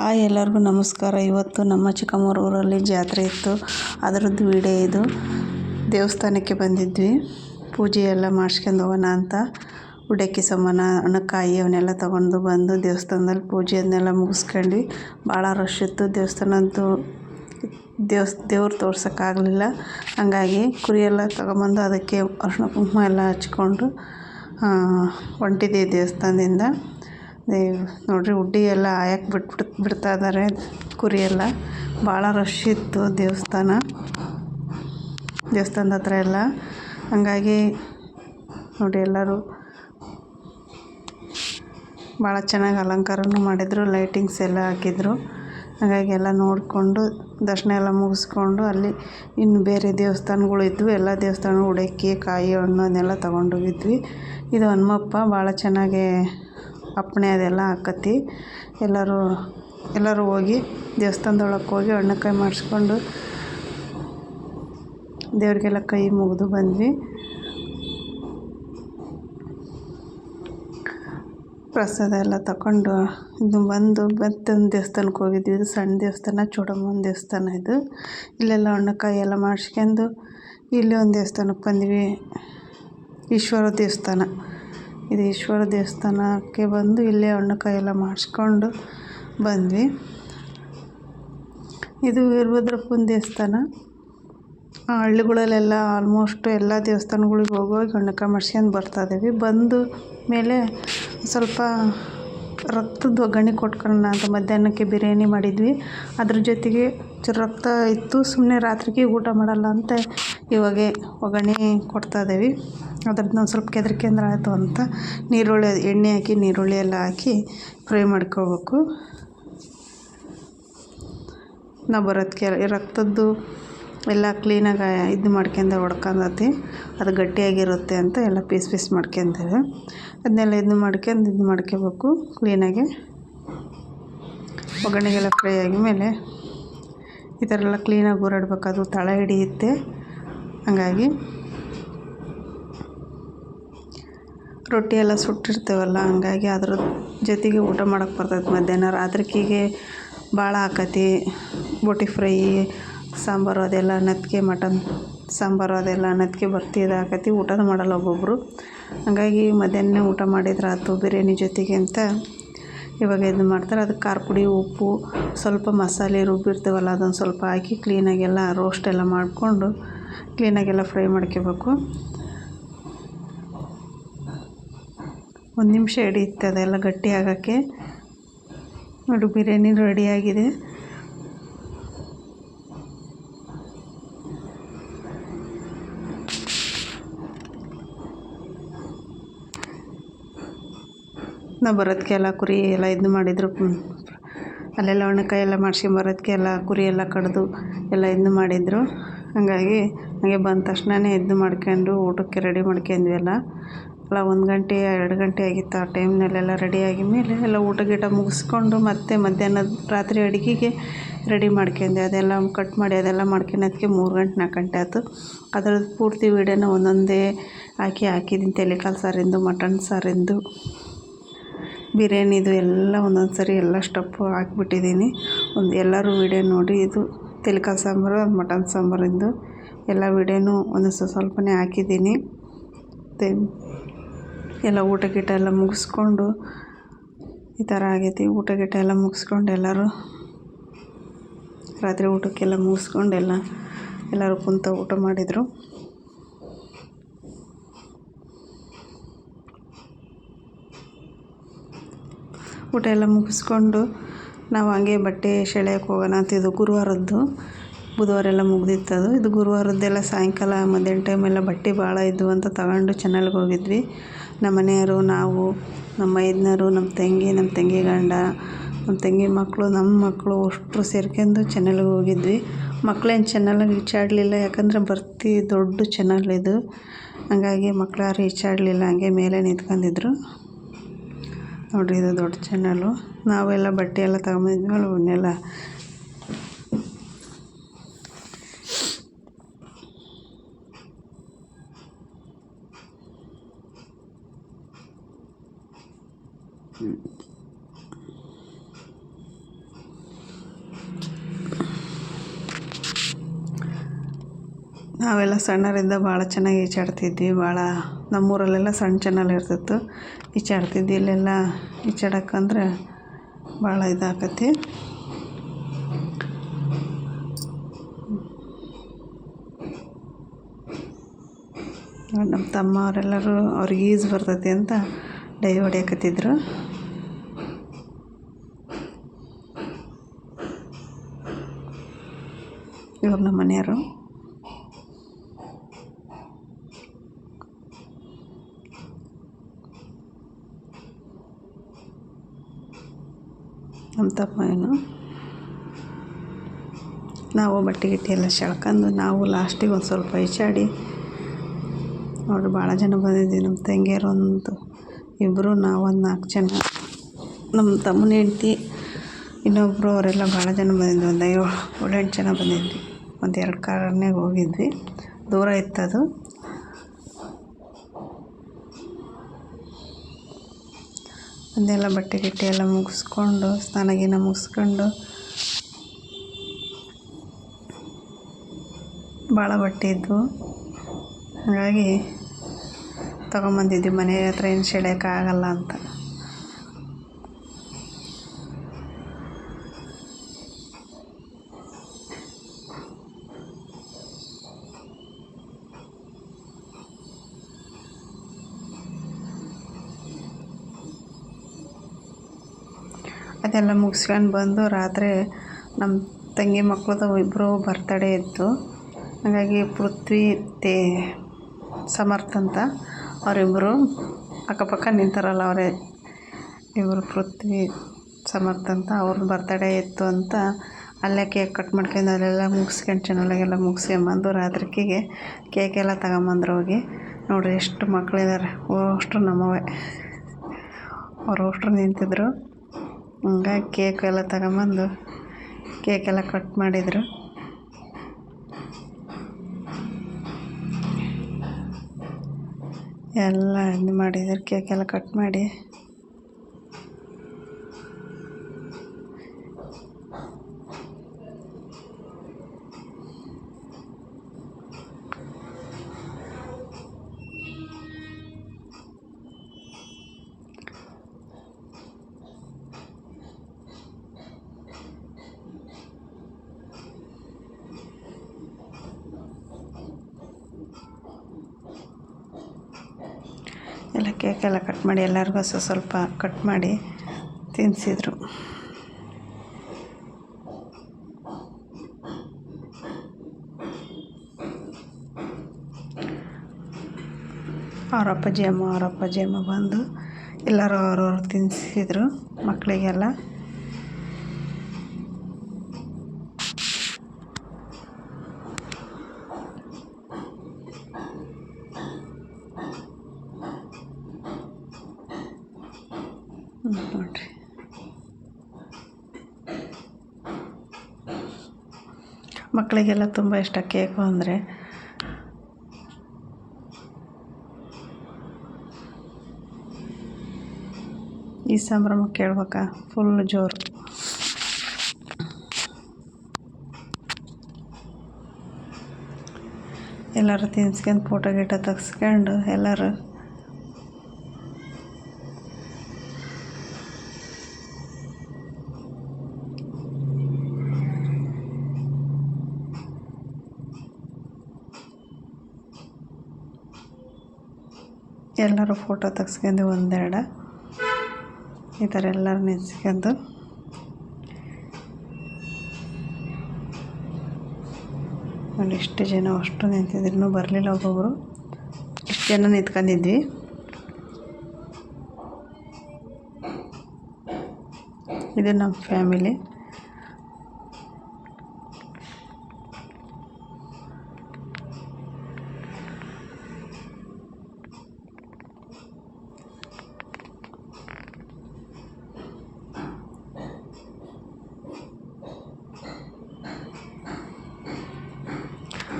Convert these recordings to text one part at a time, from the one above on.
Hi ಎಲ್ಲರಿಗೂ ನಮಸ್ಕಾರ. ಇವತ್ತು ನಮ್ಮ ಚಿಕ್ಕಮ್ಮವ್ರ ಊರಲ್ಲಿ ಜಾತ್ರೆ ಇತ್ತು. ಅದರದ್ದು ವಿಡಿಯೋ ಇದು. ದೇವಸ್ಥಾನಕ್ಕೆ ಬಂದಿದ್ವಿ. ಪೂಜೆ ಎಲ್ಲ ಮಾಡಿಸ್ಕೊಂಡು ಹೋಗೋಣ ಅಂತ. ಉಡಕ್ಕಿ ಸಮಾನ ಅಣ್ಣಕ್ಕಾಯಿ ಅವನ್ನೆಲ್ಲ ತೊಗೊಂಡು ಬಂದು ದೇವಸ್ಥಾನದಲ್ಲಿ ಪೂಜೆ ಅದನ್ನೆಲ್ಲ ಮುಗಿಸ್ಕೊಂಡ್ವಿ ಭಾಳ ರಶ್ ಇತ್ತು. ದೇವಸ್ಥಾನ ಅಂತೂ ದೇವ್ಸ್, ದೇವ್ರು ತೋರ್ಸೋಕ್ಕಾಗಲಿಲ್ಲ. ಹಂಗಾಗಿ ಕುರಿಯೆಲ್ಲ ತಗೊಂಬಂದು ಅದಕ್ಕೆ ಅರ್ಶಿಣ ಕುಂಕುಮ ಎಲ್ಲ ಹಚ್ಕೊಂಡು ಹೊಂಟಿದ್ದೀವಿ ದೇವಸ್ಥಾನದಿಂದ. ನೋಡಿರಿ ಉಡ್ಡಿ ಎಲ್ಲ ಆಯಕ್ಕೆ ಬಿಟ್ಬಿಟ್ಟು ಬಿಡ್ತಾ ಇದ್ದಾರೆ ಕುರಿ ಎಲ್ಲ. ಭಾಳ ರಶ್ ಇತ್ತು ದೇವಸ್ಥಾನ. ದೇವಸ್ಥಾನದ ಹತ್ರ ಎಲ್ಲ. ಹಂಗಾಗಿ ನೋಡಿ ಎಲ್ಲರೂ ಭಾಳ ಚೆನ್ನಾಗಿ ಅಲಂಕಾರನೂ ಮಾಡಿದರು ಲೈಟಿಂಗ್ಸ್ ಎಲ್ಲ ಹಾಕಿದ್ರು. ಹಾಗಾಗಿ ಎಲ್ಲ ನೋಡಿಕೊಂಡು ದರ್ಶನ ಎಲ್ಲ ಮುಗಿಸ್ಕೊಂಡು ಅಲ್ಲಿ ಇನ್ನು ಬೇರೆ ದೇವಸ್ಥಾನಗಳು ಇದ್ವು. ಎಲ್ಲ ದೇವಸ್ಥಾನ ಉಡಕ್ಕಿ, ಕಾಯಿ ಹಣ್ಣು ಅದನ್ನೆಲ್ಲ ತೊಗೊಂಡೋಗಿದ್ವಿ ಇದು ಹನುಮಪ್ಪ ಭಾಳ ಚೆನ್ನಾಗಿ ಅಪ್ಪಣೆ ಅದೆಲ್ಲ ಆಕತಿ ಎಲ್ಲರೂ ಎಲ್ಲರೂ ಹೋಗಿ ದೇವಸ್ಥಾನದೊಳಕ್ಕೆ ಹೋಗಿ ಅಣ್ಣಕಾಯಿ ಮಾಡಿಸ್ಕೊಂಡು ದೇವರಿಗೆಲ್ಲ ಕೈ ಮುಗಿದು ಬಂದ್ವಿ. ಪ್ರಸಾದ ಎಲ್ಲ ತಗೊಂಡು ಇದು ಬಂದು ಮತ್ತೊಂದು ದೇವಸ್ಥಾನಕ್ಕೆ ಹೋಗಿದ್ವಿ. ಇದು ಸಣ್ಣ ದೇವಸ್ಥಾನ, ಚೂಡಮ್ಮನ ದೇವಸ್ಥಾನ ಇದು. ಇಲ್ಲೆಲ್ಲ ಹಣ್ಣಕಾಯಿ ಎಲ್ಲ ಮಾಡಿಸ್ಕೊಂಡು ಇಲ್ಲಿ ಒಂದು ದೇವಸ್ಥಾನಕ್ಕೆ ಬಂದ್ವಿ. ಈಶ್ವರ ದೇವಸ್ಥಾನ. ಇದು ಈಶ್ವರ ದೇವಸ್ಥಾನಕ್ಕೆ ಬಂದು ಇಲ್ಲೇ ಅಣ್ಣ ಎಲ್ಲ ಮಾಡಿಸ್ಕೊಂಡು ಬಂದ್ವಿ. ಇದು ವೀರಭದ್ರಪ್ಪನ ದೇವಸ್ಥಾನ. ಹಳ್ಳಿಗಳಲ್ಲೆಲ್ಲ ಆಲ್ಮೋಸ್ಟ್ ಎಲ್ಲ ದೇವಸ್ಥಾನಗಳಿಗೆ ಹೋಗಿ ಹಣ್ಣುಕಾಯಿ ಮಾಡ್ಸ್ಕೊಂಡು ಬರ್ತಾ ಇದ್ದೀವಿ. ಬಂದು ಮೇಲೆ ಸ್ವಲ್ಪ ರಕ್ತದ ಒಗ್ಗರಣೆ ಕೊಟ್ಕೊಳ್ಳೋಣ ಅಂತ ಮಧ್ಯಾಹ್ನಕ್ಕೆ ಬಿರಿಯಾನಿ ಮಾಡಿದ್ವಿ. ಅದ್ರ ಜೊತೆಗೆ ರಕ್ತ ಇತ್ತು. ಸುಮ್ಮನೆ ರಾತ್ರಿಗೆ ಊಟ ಮಾಡಲ್ಲ ಅಂತ ಇವಾಗೆ ಒಗ್ಗರಣೆ ಕೊಡ್ತಾಯಿದ್ದೀವಿ ಅದ್ರದ್ದು ನಾವು ಸ್ವಲ್ಪ ಕೆದರ್ಕೊಂಡ್ರೆ ಆಯಿತು ಅಂತ. ನೀರುಳ್ಳಿ, ಎಣ್ಣೆ ಹಾಕಿ, ನೀರುಳ್ಳಿ ಎಲ್ಲ ಹಾಕಿ ಫ್ರೈ ಮಾಡ್ಕೋಬೇಕು. ನಾವು ಬರೋದಕ್ಕೆ ರಕ್ತದ್ದು ಎಲ್ಲ ಕ್ಲೀನಾಗಿ ಇದು ಮಾಡ್ಕೊಂಡು ಹೊಡ್ಕೊಂಡತಿ. ಅದು ಗಟ್ಟಿಯಾಗಿರುತ್ತೆ ಅಂತ ಎಲ್ಲ ಪೀಸ್ ಪೀಸ್ ಮಾಡ್ಕೊಂತೇವೆ. ಅದನ್ನೆಲ್ಲ ಇದು ಮಾಡ್ಕೊಂಡು ಇದು ಮಾಡ್ಕೋಬೇಕು ಕ್ಲೀನಾಗಿ ಒಗ್ಗರಣೆಗೆಲ್ಲ ಫ್ರೈ ಆಗಿದ್ಮೇಲೆ ಈ ಥರ ಎಲ್ಲ ಕ್ಲೀನಾಗಿ ಊರಾಡ್ಬೇಕು. ಅದು ತಳ ಹಿಡಿಯುತ್ತೆ. ಹಂಗಾಗಿ ರೊಟ್ಟಿ ಎಲ್ಲ ಸುಟ್ಟಿರ್ತೇವಲ್ಲ, ಹಂಗಾಗಿ ಅದ್ರ ಜೊತೆಗೆ ಊಟ ಮಾಡೋಕೆ ಬರ್ತೈತೆ ಮಧ್ಯಾಹ್ನ. ರಾತ್ರಿಗೆ ಭಾಳ ಆಕತಿ. ಬೋಟಿ ಫ್ರೈ, ಸಾಂಬಾರು ಅದೆಲ್ಲ ಅನ್ನತ್ಗೆ ಮಟನ್ ಸಾಂಬಾರು ಅದೆಲ್ಲ ನದಿಕೆ ಬರ್ತಿ ಆಕತಿ. ಊಟನೂ ಮಾಡಲ್ಲ ಒಬ್ಬೊಬ್ಬರು ಹಂಗಾಗಿ ಮಧ್ಯಾಹ್ನ ಊಟ ಮಾಡಿದ್ರೆ ಆಯ್ತು ಬಿರಿಯಾನಿ ಜೊತೆಗೆ ಅಂತ ಇವಾಗ ಇದು ಮಾಡ್ತಾರೆ. ಅದಕ್ಕೆ ಖಾರ ಪುಡಿ, ಉಪ್ಪು, ಸ್ವಲ್ಪ ಮಸಾಲೆ ರುಬ್ಬಿರ್ತೇವಲ್ಲ, ಅದೊಂದು ಸ್ವಲ್ಪ ಹಾಕಿ ಕ್ಲೀನಾಗೆಲ್ಲ ರೋಸ್ಟ್ ಎಲ್ಲ ಮಾಡಿಕೊಂಡು ಕ್ಲೀನಾಗೆಲ್ಲ ಫ್ರೈ ಮಾಡ್ಕೋಬೇಕು. ಒಂದು ನಿಮಿಷ ಹಿಡಿಯುತ್ತೆ ಅದೆಲ್ಲ ಗಟ್ಟಿ ಆಗೋಕ್ಕೆ. ನೋಡಿ, ಬಿರಿಯಾನಿ ರೆಡಿಯಾಗಿದೆ ನಾವು ಬರೋದಕ್ಕೆ ಎಲ್ಲ ಕುರಿ ಎಲ್ಲ ಇದು ಮಾಡಿದ್ರು. ಅಲ್ಲೆಲ್ಲ ಒಣಕಾಯಿ ಎಲ್ಲ ಮಾಡ್ಸ್ಕೊಂಬರೋದಕ್ಕೆ ಎಲ್ಲ ಕುರಿ ಎಲ್ಲ ಕಡಿದು ಎಲ್ಲ ಇದು ಮಾಡಿದರು. ಹಾಗಾಗಿ ಹಾಗೆ ಬಂದ ತಕ್ಷಣನೇ ಎದ್ದು ಮಾಡ್ಕೊಂಡು ಊಟಕ್ಕೆ ರೆಡಿ ಮಾಡ್ಕೊಂಡ್ವಿ ಎಲ್ಲ. ಎಲ್ಲ ಒಂದು ಗಂಟೆ, ಎರಡು ಗಂಟೆ ಆಗಿತ್ತು ಆ ಟೈಮ್ನಲ್ಲೆಲ್ಲ ರೆಡಿ ಆಗಿದ್ಮೇಲೆ ಎಲ್ಲ ಊಟ ಗೀಟ ಮುಗಿಸ್ಕೊಂಡು ಮತ್ತೆ ಮಧ್ಯಾಹ್ನದ ರಾತ್ರಿ ಅಡುಗೆಗೆ ರೆಡಿ ಮಾಡ್ಕೊಂಡೆ ಅದೆಲ್ಲ ಕಟ್ ಮಾಡಿ ಅದೆಲ್ಲ ಮಾಡ್ಕೊಳೋದಕ್ಕೆ ಮೂರು ಗಂಟೆ, ನಾಲ್ಕು ಗಂಟೆ ಆಯಿತು. ಅದ್ರದ್ದು ಪೂರ್ತಿ ವೀಡಿಯೋನ ಒಂದೊಂದೇ ಹಾಕಿ ಹಾಕಿದ್ದೀನಿ ತೆಲೆಕಾಲು ಸಾರಿಂದು, ಮಟನ್ ಸಾರಿಂದು, ಬಿರಿಯಾನಿದು ಎಲ್ಲ ಒಂದೊಂದು ಸರಿ ಎಲ್ಲ ಸ್ಟಪ್ಪು ಹಾಕ್ಬಿಟ್ಟಿದ್ದೀನಿ. ಒಂದು ಎಲ್ಲರೂ ವೀಡಿಯೋ ನೋಡಿ ಇದು ತಲೆಕಾಲು ಸಾಂಬಾರು ಮಟನ್ ಸಾಂಬಾರಿಂದು. ಎಲ್ಲ ವೀಡಿಯೋನು ಒಂದೊಂದು ಸ್ವಲ್ಪನೇ ಹಾಕಿದ್ದೀನಿ. ಮತ್ತು ಎಲ್ಲ ಊಟ ಗೀಟ ಎಲ್ಲ ಮುಗಿಸ್ಕೊಂಡು ಈ ಥರ ಆಗೈತಿ. ಊಟ ಗೀಟ ಎಲ್ಲ ಮುಗಿಸ್ಕೊಂಡು ಎಲ್ಲರೂ ರಾತ್ರಿ ಊಟಕ್ಕೆಲ್ಲ ಮುಗಿಸ್ಕೊಂಡು ಎಲ್ಲ ಎಲ್ಲರೂ ಕುಂತ ಊಟ ಮಾಡಿದರು. ಊಟ ಎಲ್ಲ ಮುಗಿಸ್ಕೊಂಡು ನಾವು ಹಂಗೆ ಬಟ್ಟೆ ಸೆಳೆಯಕ್ಕೆ ಹೋಗೋಣ ಅಂತಿದ್ದು ಗುರುವಾರದ್ದು. ಬುಧವಾರ ಎಲ್ಲ ಮುಗ್ದಿತ್ತದು. ಇದು ಗುರುವಾರದ್ದೆಲ್ಲ ಸಾಯಂಕಾಲ ಮಧ್ಯಾಹ್ನ ಟೈಮೆಲ್ಲ ಬಟ್ಟೆ ಭಾಳ ಇದ್ವು ಅಂತ ತಗೊಂಡು ಚಾನಲ್ಗೆ ಹೋಗಿದ್ವಿ. ನಮ್ಮ ಮನೆಯವರು, ನಾವು, ನಮ್ಮ ಮೈದ್ನರು ನಮ್ಮ ತಂಗಿ ನಮ್ಮ ತಂಗಿ ಗಂಡ, ನಮ್ಮ ತಂಗಿ ಮಕ್ಕಳು ನಮ್ಮ ಮಕ್ಕಳು ಅಷ್ಟರು ಸೇರ್ಕೊಂಡು ಚೆನ್ನಲ್ಗೆ ಹೋಗಿದ್ವಿ. ಮಕ್ಳೇನು ಚಾನಲ್ಗೆ ಈಚಾಡಲಿಲ್ಲ ಯಾಕಂದರೆ ಬರ್ತಿ ದೊಡ್ಡ ಚಾನಲ್ ಇದು. ಹಂಗಾಗಿ ಮಕ್ಕಳು ಯಾರು ಈಚಾಡಲಿಲ್ಲ ಹಂಗೆ ಮೇಲೆ ನಿಂತ್ಕೊಂಡಿದ್ರು. ನೋಡಿರಿ ಇದು ದೊಡ್ಡ ಚಾನಲು ನಾವೆಲ್ಲ ಬಟ್ಟೆ ಎಲ್ಲ ತಗೊಂಬಂದಿದ್ವಲ್ಲ ಅವನ್ನೆಲ್ಲ ನಾವೆಲ್ಲ ಸಣ್ಣರಿಂದ ಭಾಳ ಚೆನ್ನಾಗಿ ಈಜಾಡ್ತಿದ್ವಿ ಭಾಳ ನಮ್ಮೂರಲ್ಲೆಲ್ಲ ಸಣ್ಣ ಚೆನ್ನಲ್ ಇರ್ತಿತ್ತು. ಈಜಾಡ್ತಿದ್ವಿ ಇಲ್ಲೆಲ್ಲ ಈಜಾಡಕ್ಕಂದ್ರೆ ಭಾಳ ಇದಾಕತಿ. ನಮ್ಮ ತಮ್ಮ ಅವರೆಲ್ಲರೂ ಅವ್ರಿಗೆ ಈಜು ಬರ್ತೈತಿ ಅಂತ ಡೈ ಹೊಡಿಯಾಕತ್ತಿದ್ರು. ಇವ್ರು ನಮ್ಮ ಮನೆಯವರು. ತಮ್ಮ ಏನು ನಾವು ಬಟ್ಟೆ ಗಿಟ್ಟೆ ಎಲ್ಲ ಸೆಳ್ಕೊಂಡು ನಾವು ಲಾಸ್ಟಿಗೆ ಒಂದು ಸ್ವಲ್ಪ ಈಚಾಡಿ ನೋಡ್ರಿ ಭಾಳ ಜನ ಬಂದಿದ್ವಿ ನಮ್ಮ ತಂಗಿಯರು ಒಂದು ಇಬ್ಬರು ನಾವೊಂದು ನಾಲ್ಕು ಜನ. ನಮ್ಮ ತಮ್ಮನ ಹೆಂಡ್ತಿ ಇನ್ನೊಬ್ಬರು ಅವರೆಲ್ಲ ಭಾಳ ಜನ ಬಂದಿದ್ವಿ. ಒಂದು ಏಳು, ಏಳೆಂಟು ಜನ ಬಂದಿದ್ವಿ. ಒಂದು ಎರಡು ಕಾರನ್ನೇ ಹೋಗಿದ್ವಿ. ದೂರ ಇತ್ತು ಅದು ಒಂದೆಲ್ಲ ಬಟ್ಟೆ ಗಿಟ್ಟೆ ಎಲ್ಲ ಮುಗಿಸ್ಕೊಂಡು ಸ್ನಾನ ಗೀನ ಮುಗಿಸ್ಕೊಂಡು, ಭಾಳ ಬಟ್ಟೆ ಇದ್ವು. ಹಾಗಾಗಿ ತೊಗೊಂಬಂದಿದ್ವಿ. ಮನೆ ಹತ್ರ ಏನು ಸೆಳೆಯೋಕ್ಕಾಗಲ್ಲ ಅಂತ. ಅದೆಲ್ಲ ಮುಗಿಸ್ಕೊಂಡು ಬಂದು ರಾತ್ರಿ ನಮ್ಮ ತಂಗಿ ಮಕ್ಳದ್ದು ಇಬ್ಬರು ಬರ್ತಡೇ ಇತ್ತು. ಹಾಗಾಗಿ ಪೃಥ್ವಿ ತೇ ಸಮರ್ಥ ಅಂತ ಅವರಿಬ್ಬರು ಅಕ್ಕಪಕ್ಕ ನಿಂತಾರಲ್ಲ ಅವರೇ. ಇವರು ಪೃಥ್ವಿ ಸಮರ್ಥ ಅಂತ ಅವ್ರ ಬರ್ತಡೇ ಇತ್ತು ಅಂತ ಅಲ್ಲೇ ಕೇಕ್ ಕಟ್ ಮಾಡ್ಕೊಂಡು ಅಲ್ಲೆಲ್ಲ ಮುಗಿಸ್ಕೊಂಡು ಚೆನ್ನಾಗೆಲ್ಲ ಮುಗಿಸ್ಕೊಂಬಂದು ರಾತ್ರಿಗೆ ಕೇಕೆಲ್ಲ ತಗೊಂಬಂದ್ರು ಹೋಗಿ. ನೋಡಿರಿ ಎಷ್ಟು ಮಕ್ಕಳಿದ್ದಾರೆ ಅಷ್ಟು ನಮ್ಮವೇ. ಅವ್ರು ಅಷ್ಟು ನಿಂತಿದ್ರು. ಹಂಗಾಗಿ ಕೇಕ್ ಎಲ್ಲ ತಗೊಂಬಂದು ಕೇಕೆಲ್ಲ ಕಟ್ ಮಾಡಿದರು. ಎಲ್ಲ ಇದು ಮಾಡಿದ್ರು ಕೇಕೆಲ್ಲ ಕಟ್ ಮಾಡಿ. ಎಲ್ಲ ಕೇಕೆಲ್ಲ ಕಟ್ ಮಾಡಿ, ಎಲ್ಲರಿಗೂ ಸ್ವಲ್ಪ ಸ್ವಲ್ಪ ಕಟ್ ಮಾಡಿ ತಿನ್ನಿಸಿದ್ರು ಅಪ್ಪಾಜಿ, ಅಮ್ಮ ಅವ್ರ ಅಪ್ಪಾಜಿ, ಅಮ್ಮ ಬಂದು ಎಲ್ಲರೂ ಅವ್ರವ್ರು ತಿನ್ನಿಸಿದ್ರು ಮಕ್ಕಳಿಗೆಲ್ಲ ನೋಡಿರಿ ಮಕ್ಕಳಿಗೆಲ್ಲ ತುಂಬ ಇಷ್ಟ ಕೇಕು ಅಂದರೆ. ಈ ಸಂಭ್ರಮ ಕೇಳ್ಬೇಕಾ? ಫುಲ್ ಜೋರು. ಎಲ್ಲರೂ ತಿನ್ಸ್ಕೊಂಡು ಫೋಟೋ ಗೀಟೋ ತೆಗ್ಸ್ಕೊಂಡು ಎಲ್ಲರೂ ಎಲ್ಲರೂ ಫೋಟೋ ತೆಗ್ಸ್ಕೊಂಡು ಒಂದೆರಡು. ಈ ಥರ ಎಲ್ಲರೂ ನಿಂತ್ಕೊಂಡು ನೋಡಿ ಎಷ್ಟು ಜನ ಅಷ್ಟು ನಿಂತಿದ್ರು. ಬರಲಿಲ್ಲ ಒಬ್ಬೊಬ್ಬರು ಎಷ್ಟು ಜನ ನಿಂತ್ಕೊಂಡಿದ್ವಿ. ಇದು ನಮ್ಮ ಫ್ಯಾಮಿಲಿ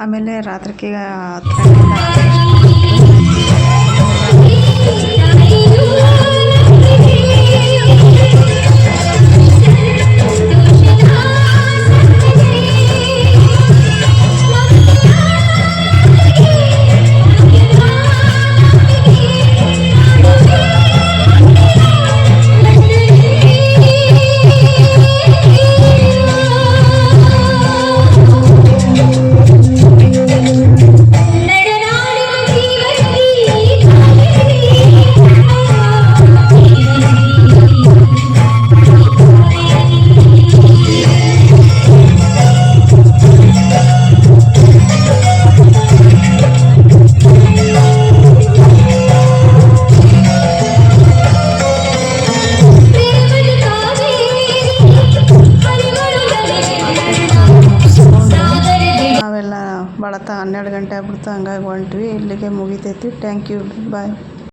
ಆಮೇಲೆ ರಾತ್ರಿಗೆ ಹತ್ತು ಹನ್ನೆರಡು ಗಂಟೆ ಆಗ್ಬಿಡ್ತು ಹಂಗಾಗಿ ಹೊಂಟ್ವಿ. ಇಲ್ಲಿಗೆ ಮುಗಿತೈತಿ. Thank you bye